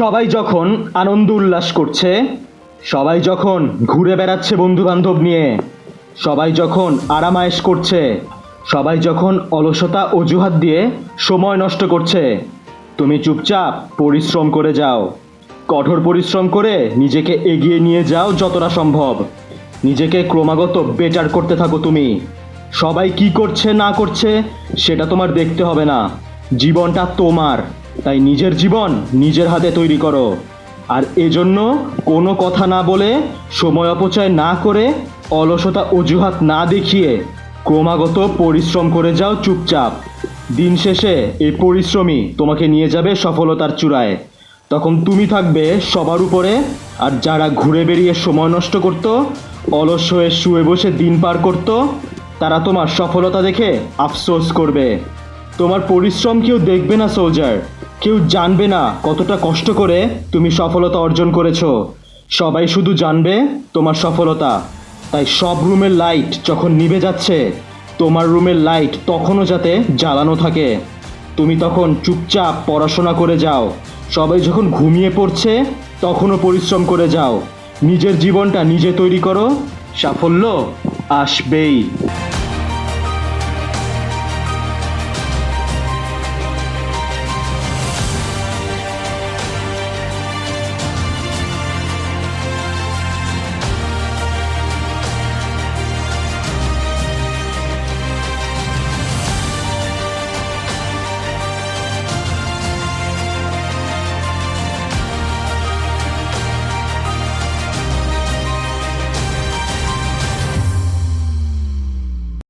সবাই যখন আনন্দ উল্লাস করছে, সবাই যখন ঘুরে বেড়াচ্ছে বন্ধু বান্ধব নিয়ে, সবাই যখন আরামায়েশ করছে, সবাই যখন অলসতা অজুহাত দিয়ে সময় নষ্ট করছে, তুমি চুপচাপ পরিশ্রম করে যাও। কঠোর পরিশ্রম করে নিজেকে এগিয়ে নিয়ে যাও যতটা সম্ভব। নিজেকে ক্রমাগত বেটার করতে থাকো তুমি। সবাই কি করছে, না করছে, সেটা তোমার দেখতে হবে না। জীবনটা তোমার। তাই নিজের জীবন নিজের হাতে তৈরি করো। আর এজন্য কোনো কথা না বলে, সময় অপচয় না করে, অলসতা অজুহাত না দেখিয়ে ক্রমাগত পরিশ্রম করে যাও চুপচাপ। দিন শেষে এই পরিশ্রমই তোমাকে নিয়ে যাবে সফলতার চূড়ায়। তখন তুমি থাকবে সবার উপরে, আর যারা ঘুরে বেরিয়ে সময় নষ্ট করত, অলস হয়ে শুয়ে বসে দিন পার করত, তারা তোমার সফলতা দেখে আফসোস করবে। তোমার পরিশ্রম কেউ দেখবে না সোলজার কেউ জানবে না কতটা কষ্ট করে তুমি সফলতা অর্জন করেছ। সবাই শুধু জানবে তোমার সফলতা। তাই সব রুমের লাইট যখন নিভে যাচ্ছে, তোমার রুমের লাইট তখনও যাতে জ্বালানো থাকে। তুমি তখন চুপচাপ পড়াশোনা করে যাও। সবাই যখন ঘুমিয়ে পড়ছে, তখনও পরিশ্রম করে যাও। নিজের জীবনটা নিজে তৈরি করো। সাফল্য আসবেই।